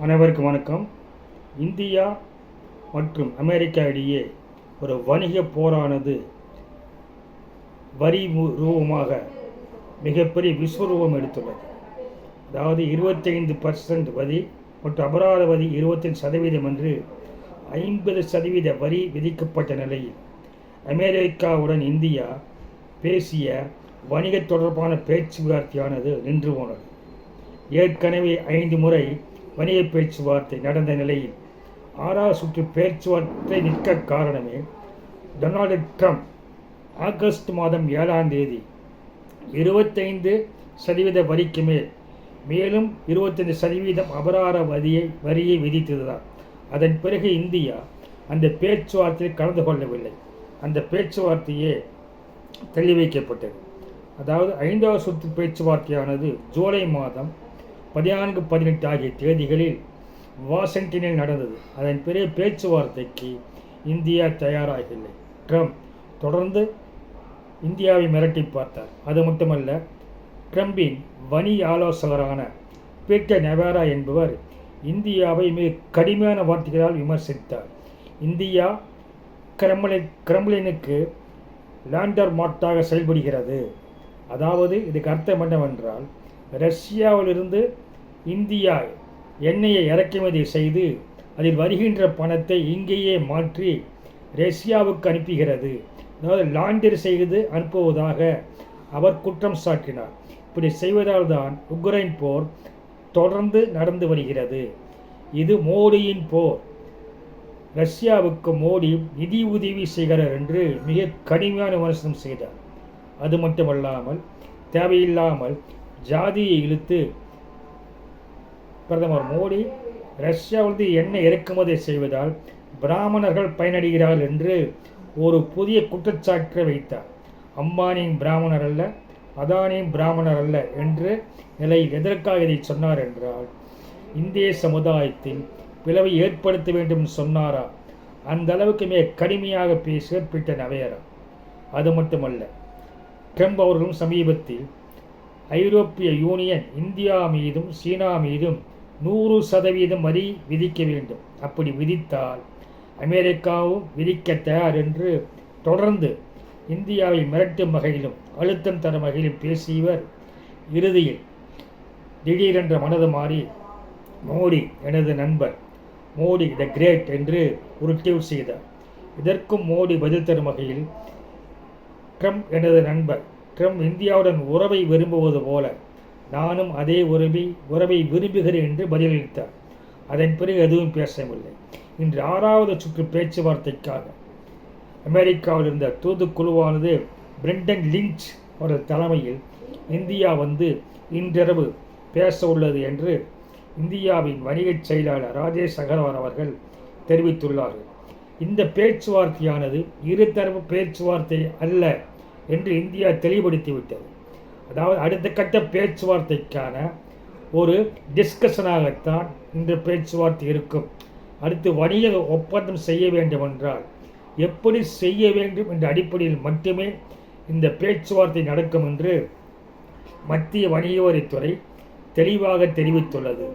அனைவருக்கும் வணக்கம். இந்தியா மற்றும் அமெரிக்கா இடையே ஒரு வணிக போரானது வரி மு- ரூபமாக மிகப்பெரிய விஸ்வரூபம் எடுத்துள்ளது. அதாவது இருபத்தைந்து பர்சன்ட் வரி மற்றும் அபராத வரி இருபத்தஞ்சு சதவீதம் என்று ஐம்பது சதவீத வரி விதிக்கப்பட்ட நிலையில் அமெரிக்காவுடன் இந்தியா பேசிய வணிக தொடர்பான பேச்சுவார்த்தையானது நின்று போனது. ஏற்கனவே ஐந்து முறை வணிக பேச்சுவார்த்தை நடந்த நிலையில் ஆறாவது சுற்று பேச்சுவார்த்தை நிற்க காரணமே டொனால்டு ட்ரம்ப். ஆகஸ்ட் மாதம் ஏழாம் தேதி இருபத்தைந்து சதவீத வரிக்கு மேல் மேலும் இருபத்தைந்து சதவீதம் அபராத வரியை வரியை விதித்ததுதான் அதன் பிறகு இந்தியா அந்த பேச்சுவார்த்தையில் கலந்து கொள்ளவில்லை. அந்த பேச்சுவார்த்தையே தள்ளி வைக்கப்பட்டது. அதாவது ஐந்தாவது சுற்று பேச்சுவார்த்தையானது ஜூலை மாதம் பதினான்கு பதினெட்டு ஆகிய தேதிகளில் வாஷிங்டனில் நடந்தது. அதன் பெரிய பேச்சுவார்த்தைக்கு இந்தியா தயாராகவில்லை. ட்ரம்ப் தொடர்ந்து இந்தியாவை மிரட்டி பார்த்தார். அது மட்டுமல்ல ட்ரம்பின் வணிக ஆலோசகரான பீட்டர் நெவாரா என்பவர் இந்தியாவை மிக கடுமையான வார்த்தைகளால் விமர்சித்தார். இந்தியா கிரெம்லின் கிரம்லினுக்கு லேண்டர் மாட்டாக செயல்படுகிறது. அதாவது இதுக்கு அர்த்தம் என்னவென்றால் ரஷ்யாவிலிருந்து இந்தியா எண்ணெயை இறக்குமதி செய்து அதில் வருகின்ற பணத்தை இங்கேயே மாற்றி ரஷ்யாவுக்கு அனுப்புகிறது. அதாவது லாண்டர் செய்து அனுப்புவதாக அவர் குற்றம் சாட்டினார். இப்படி செய்வதால் தான் உக்ரைன் போர் தொடர்ந்து நடந்து வருகிறது. இது மோடியின் போர். ரஷ்யாவுக்கு மோடி நிதி உதவி செய்கிறார் என்று மிக கடுமையான விமர்சனம் செய்தார். அது மட்டுமல்லாமல் தேவையில்லாமல் ஜாதியை இழுத்து பிரதமர் மோடி ரஷ்யாவிலிருந்து எண்ணெய் இறக்குமதி செய்வதால் பிராமணர்கள் பயனடைகிறார்கள் என்று ஒரு புதிய குற்றச்சாட்டை வைத்தார். அம்பானியின் பிராமணர் அல்ல அதானியின் பிராமணர் அல்ல என்று நிலையில் எதற்காக இதை சொன்னார் என்றால் இந்திய சமுதாயத்தில் பிளவை ஏற்படுத்த வேண்டும் சொன்னாரா? அந்த அளவுக்கு மிக கடுமையாக பேசிய பீட்டர் நவையரா அது மட்டுமல்ல ட்ரம்ப் அவர்களும் சமீபத்தில் ஐரோப்பிய யூனியன் இந்தியா மீதும் சீனா மீதும் நூறு சதவீதம் வரி விதிக்க வேண்டும். அப்படி விதித்தால் அமெரிக்காவும் விதிக்க தயார் என்று தொடர்ந்து இந்தியாவை மிரட்டும் வகையிலும் அழுத்தம் தரும் வகையிலும் பேசியவர் இறுதியில் திடீரென்ற மனது மாறி மோடி எனது நண்பர் மோடி த கிரேட் என்று ஒரு ட்வீட் செய்தார். இதற்கும் மோடி பதில் தரும் வகையில் ட்ரம்ப் எனது நண்பர் ட்ரம்ப் இந்தியாவுடன் உறவை விரும்புவது போல நானும் அதே உறவை உறவை விரும்புகிறேன் என்று பதிலளித்தார். அதன் பிறகு எதுவும் பேசவில்லை. இன்று ஆறாவது சுற்று பேச்சுவார்த்தைக்காக அமெரிக்காவில் இருந்த தூதுக்குழுவானது பிரெண்டன் லிஞ்ச் அவரது தலைமையில் இந்தியா வந்து இன்றிரவு பேச உள்ளது என்று இந்தியாவின் வணிகச் செயலாளர் ராஜேஷ் அகர்வால் அவர்கள் தெரிவித்துள்ளார்கள். இந்த பேச்சுவார்த்தையானது இருதரப்பு பேச்சுவார்த்தை அல்ல. என்று இந்தியா தெளிவுபடுத்திவிட்டது அதாவது அடுத்த கட்ட பேச்சுவார்த்தைக்கான ஒரு டிஸ்கஷனாகத்தான் இந்த பேச்சுவார்த்தை இருக்கும். அடுத்து வணிக ஒப்பந்தம் செய்ய வேண்டும் என்றால் எப்படி செய்ய வேண்டும் என்ற அடிப்படையில் மட்டுமே இந்த பேச்சுவார்த்தை நடக்கும் என்று மத்திய வணிக வரித்துறை தெளிவாக தெரிவித்துள்ளது.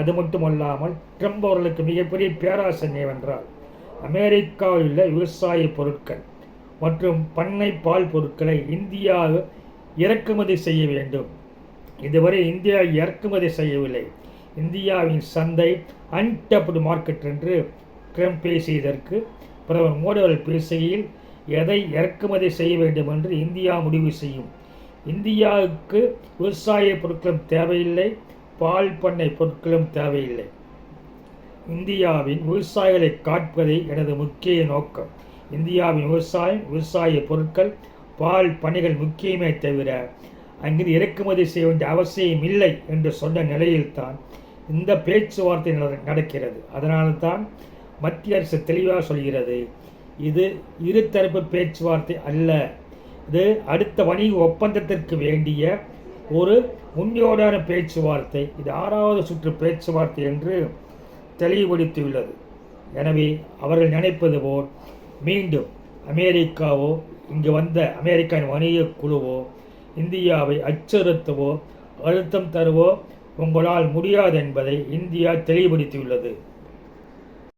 அது மட்டுமல்லாமல் ட்ரம்ப் அவர்களுக்கு மிகப்பெரிய பேராசை என்னவென்றால் அமெரிக்காவில் உள்ள விவசாய பொருட்கள். மற்றும் பண்ணை பால் பொருட்களை இந்தியா இறக்குமதி செய்ய வேண்டும். இதுவரை இந்தியா இறக்குமதி செய்யவில்லை. இந்தியாவின் சந்தை அன்டப்டு மார்க்கெட் என்று ட்ரம்ப் பேசியதற்கு பிரதமர் மோடி அவர்கள் பேசுகையில் எதை இறக்குமதி செய்ய வேண்டும் என்று இந்தியா முடிவு செய்யும். இந்தியாவுக்கு விவசாய பொருட்களும் தேவையில்லை பால் பண்ணை பொருட்களும் தேவையில்லை. இந்தியாவின் விவசாயிகளை காட்பதே எனது முக்கிய நோக்கம். இந்தியாவின் விவசாயம் விவசாய பொருட்கள் பால் பணிகள் முக்கியமே தவிர அங்கிருந்து இறக்குமதி செய்ய வேண்டிய அவசியம் இல்லை என்று சொன்ன நிலையில்தான் இந்த பேச்சுவார்த்தை நட- நடக்கிறது. அதனால்தான் மத்திய அரசு தெளிவாக சொல்கிறது இது இருதரப்பு பேச்சுவார்த்தை அல்ல. இது அடுத்த வணிக ஒப்பந்தத்திற்கு வேண்டிய ஒரு முன்னோடான பேச்சுவார்த்தை. இது ஆறாவது சுற்று பேச்சுவார்த்தை என்று தெளிவுபடுத்தியுள்ளது. எனவே அவர்கள் நினைப்பது போல் மீண்டும் அமெரிக்காவோ இங்கு வந்த அமெரிக்காவின் வணிக குழுவோ இந்தியாவை அச்சுறுத்தவோ அழுத்தம் தருவோ உங்களால் முடியாது என்பதை இந்தியா தெளிவுபடுத்தியுள்ளது.